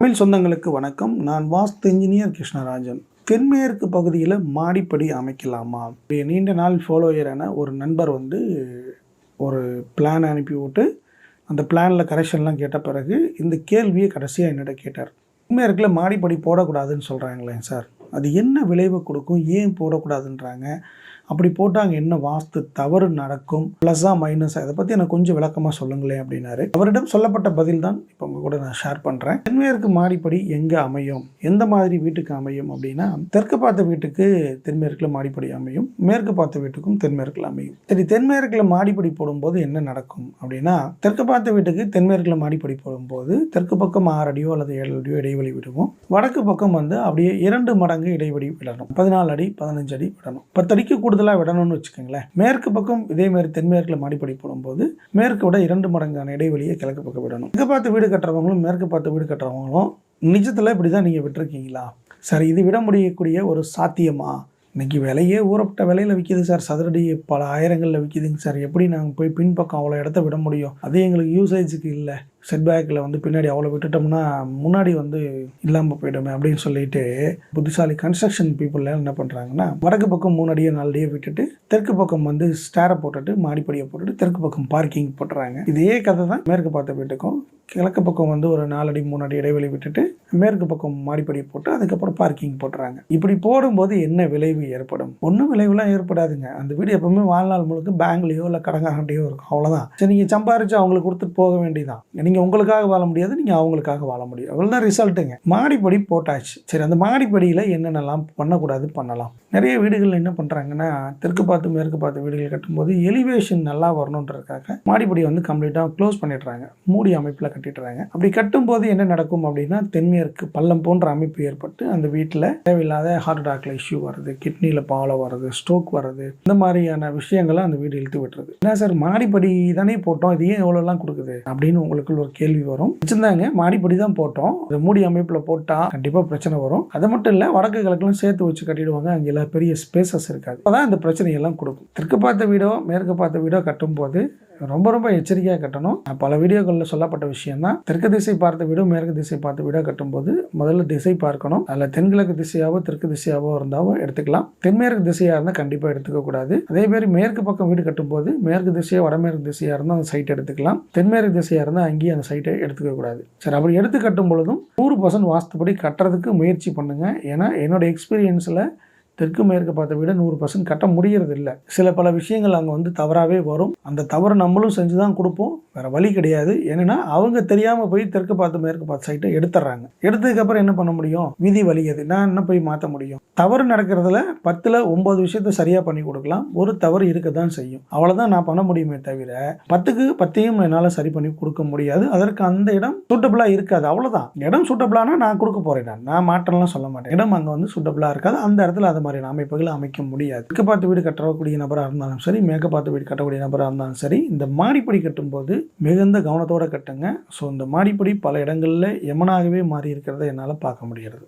தமிழ் சொந்தங்களுக்கு வணக்கம். நான் வாஸ்து இன்ஜினியர் கிருஷ்ணராஜன். தென்மேற்கு பகுதியில் மாடிப்படி அமைக்கலாமா? இப்படி நீண்ட நாள் ஃபாலோயரான ஒரு நண்பர் வந்து ஒரு பிளான் அனுப்பி விட்டு அந்த பிளானில் கரெக்ஷன்லாம் கேட்ட பிறகு இந்த கேள்வியை கடைசியாக என்னிட கேட்டார். தென்மேற்கில் மாடிப்படி போடக்கூடாதுன்னு சொல்கிறாங்களேன் சார். அது என்ன விளைவை கொடுக்கும் ஏன் போடக்கூடாதுன்றாங்க. அப்படி போட்டால் என்ன வாஸ்து தவறு நடக்கும் ப்ளஸ்ஸாக மைனஸாக இதை பற்றி எனக்கு கொஞ்சம் விளக்கமாக சொல்லுங்களேன் அப்படின்னாரு. அவரிடம் சொல்லப்பட்ட பதில் தான் இப்போ உங்கள் கூட நான் ஷேர் பண்ணுறேன் தென்மேற்கு மாடிப்படி எங்கே அமையும்? எந்த மாதிரி வீட்டுக்கு அமையும் அப்படின்னா தெற்கு பார்த்த வீட்டுக்கு தென்மேற்கில் மாடிப்படி அமையும் மேற்கு பார்த்த வீட்டுக்கும் தென்மேற்கில் அமையும். சரி தென்மேற்கில் மாடிப்படி போடும்போது என்ன நடக்கும் அப்படின்னா தெற்கு பார்த்த வீட்டுக்கு தென்மேற்கில் மாடிப்படி போடும்போது தெற்கு பக்கம் ஆறு அடியோ அல்லது ஏழு அடியோ இடைவெளி விடுவோம். வடக்கு பக்கம் வந்து அப்படியே இரண்டு மடங்கு இடைவெளி விடணும். பதினாலு அடி பதினஞ்சு அடி விடணும். பத்து அடிக்கு கூடுதலாக விடணும்னு வச்சுக்கோங்களேன். மேற்கு பக்கம் இதே மாதிரி தென்மேற்கில் மாடிப்படி போடும்போது மேற்கு விட இரண்டு மடங்கான இடைவெளியை கிழக்கு பக்கம் விடணும். இங்கே பார்த்து வீடு கட்டுறவங்களும் மேற்கு பார்த்து வீடு கட்டுறவங்களும் நிஜத்தில் இப்படி தான் நீங்கள் விட்டுருக்கீங்களா? சரி இது விட முடியக்கூடிய ஒரு சாத்தியமா? இன்றைக்கி விலையே ஊறப்பட்ட விலையில் விற்கிது சார். சதுரடி பல ஆயிரங்களில் விற்கிதுங்க சார். எப்படி நாங்கள் போய் பின்பக்கம் அவ்வளோ இடத்த விட முடியும்? அது எங்களுக்கு யூசேஜுக்கு இல்லை. செட்பேக்கில் வந்து பின்னாடி அவ்வளோ விட்டுட்டோம்னா முன்னாடி வந்து இல்லாமல் போயிடுமே அப்படின்னு சொல்லிட்டு புத்திசாலி கன்ஸ்ட்ரக்ஷன் பீப்புளெலாம் என்ன பண்ணுறாங்கன்னா வடக்கு பக்கம் மூணு அடியை நாலு அடியை விட்டுட்டு தெற்கு பக்கம் வந்து ஸ்டேரை போட்டுட்டு மாடிப்படியை போட்டுட்டு தெற்கு பக்கம் பார்க்கிங் போட்டுறாங்க. இதே கதை தான் மேற்கு பார்த்த வீட்டுக்கும் கிழக்கு பக்கம் வந்து ஒரு நாலடி மூணடி மூணு அடி இடைவெளி விட்டுட்டு மேற்கு பக்கம் மாடிப்படி போட்டு அதுக்கப்புறம் பார்க்கிங் போட்டுறாங்க. இப்படி போடும்போது என்ன விளைவு ஏற்படும்? ஒன்றும் விளைவுலாம் ஏற்படாதுங்க. அந்த வீடு எப்பவுமே வாழ்நாள் முழுக்க பேங்க்லேயோ இல்லை கடங்காண்டியோ இருக்கும். அவ்வளோதான் சரி நீங்கள் சம்பாரிச்சு அவங்களுக்கு கொடுத்துட்டு போக வேண்டியதான் நீங்கள் உங்களுக்காக வாழ முடியாது நீங்கள் அவங்களுக்காக வாழ முடியும் அவ்வளோதான் ரிசல்ட்டுங்க மாடிப்படி போட்டாச்சு. சரி அந்த மாடிப்படியில் என்னென்னலாம் பண்ணக்கூடாது பண்ணலாம். நிறைய வீடுகளில் என்ன பண்ணுறாங்கன்னா தெற்கு பார்த்து மேற்கு பார்த்து வீடுகள் கட்டும்போது எலிவேஷன் நல்லா வரணுன்றதுக்காக மாடிப்படி வந்து கம்ப்ளீட்டாக க்ளோஸ் பண்ணிடுறாங்க. மூடி அமைப்பில் கட்டிடுறாங்க. அப்படி கட்டும்போது என்ன நடக்கும் அப்படின்னா தென்மேற்கு பள்ளம் போன்ற அமைப்பு ஏற்பட்டு அந்த வீட்டில் தேவையில்லாத ஹார்ட் அட்டாக்ல இஷ்யூ வருது கிட்னியில் பாலம் வருது ஸ்ட்ரோக் வருது இந்த மாதிரியான விஷயங்களை அந்த வீடு இழுத்து விட்டுருது. என்ன சார் மாடிப்படி தானே போட்டோம் இது ஏன் எவ்வளோலாம் கொடுக்குது? அப்படின்னு உங்களுக்குள்ள ஒரு கேள்வி வரும். வச்சுருந்தாங்க மாடிப்படி தான் போட்டோம். இந்த மூடி அமைப்பில் போட்டால் கண்டிப்பாக பிரச்சனை வரும். அது மட்டும் இல்லை வடக்கு கிழக்குலாம் சேர்த்து வச்சு கட்டிடுவாங்க அங்கே இல்லை பெரிய ஸ்பேசஸ் இருக்காது. அப்பதான் இந்த பிரச்சனையெல்லாம் கொடுக்கும். தெற்கு பார்த்த வீடோ மேற்கு பார்த்த வீடோ கட்டும்போது ரொம்ப ரொம்ப எச்சரிக்கையாக கட்டணும். பல வீடியோக்களில் சொல்லப்பட்ட விஷயம் தான் தெற்கு திசை பார்த்த வீடோ மேற்கு திசை பார்த்த வீடோ கட்டும்போது முதல்ல திசை பார்க்கணும். அதில் தென்கிழக்கு திசையாவோ தெற்கு திசையாவோ இருந்தாவோ எடுத்துக்கலாம். தென்மேற்கு திசையாக இருந்தால் கண்டிப்பாக எடுத்துக்கக்கூடாது அதே மாதிரி மேற்கு பக்கம் வீடு கட்டும்போது மேற்கு திசையோ வடமேற்கு திசையாக இருந்தால் அந்த சைட்டை எடுத்துக்கலாம். தென்மேற்கு திசையாக இருந்தால் அங்கேயும் அந்த சைட்டை எடுத்துக்கக்கூடாது சரி அப்படி எடுத்து கட்டும் பொழுதும் நூறு பர்சன்ட் வாஸ்துப்படி கட்டுறதுக்கு முயற்சி பண்ணுங்கள் ஏன்னா என்னோட எக்ஸ்பீரியன்ஸில் தெற்கு மேற்கு பார்த்த விட நூறு பர்சன்ட் கட்ட முடிகிறது இல்லை சில பல விஷயங்கள் அங்கே வந்து தவறாகவே வரும். அந்த தவறு நம்மளும் செஞ்சு தான் கொடுப்போம். வேறு வழி கிடையாது. ஏன்னா அவங்க தெரியாமல் போய் தெற்கு பார்த்து மேற்கு பார்த்து சைட்டை எடுத்துடுறாங்க எடுத்ததுக்கப்புறம் என்ன பண்ண முடியும்? விதி வழி அது நான் என்ன போய் மாற்ற முடியும்? தவறு நடக்கிறதுல பத்தில் ஒம்பது விஷயத்த சரியாக பண்ணி கொடுக்கலாம். ஒரு தவறு இருக்க தான் செய்யும். அவ்வளோதான் நான் பண்ண முடியுமே தவிர பத்துக்கு பத்தையும் என்னால் சரி பண்ணி கொடுக்க முடியாது. அதற்கு அந்த இடம் சூட்டபிளாக இருக்காது. அவ்வளோதான் இடம் சூட்டபிளானா நான் கொடுக்க போகிறேன் நான். நான் மாற்றம்லாம் சொல்ல மாட்டேன். இடம் அங்கே வந்து சூட்டபிளாக இருக்காது. அந்த இடத்துல அதை மாதிரியான அமைப்புகளை அமைக்க முடியாது. தெற்கு பார்த்து வீடு கட்டக்கூடிய நபராக இருந்தாலும் சரி மேற்க பார்த்து வீடு கட்டக்கூடிய நபராக இருந்தாலும் சரி இந்த மாடிப்படி கட்டும்போது மிகுந்த கவனத்தோடு கட்டுங்க. ஸோ இந்த மாடிப்படி பல இடங்களில் எமனாகவே மாறி இருக்கிறத என்னால் பார்க்க முடிகிறது.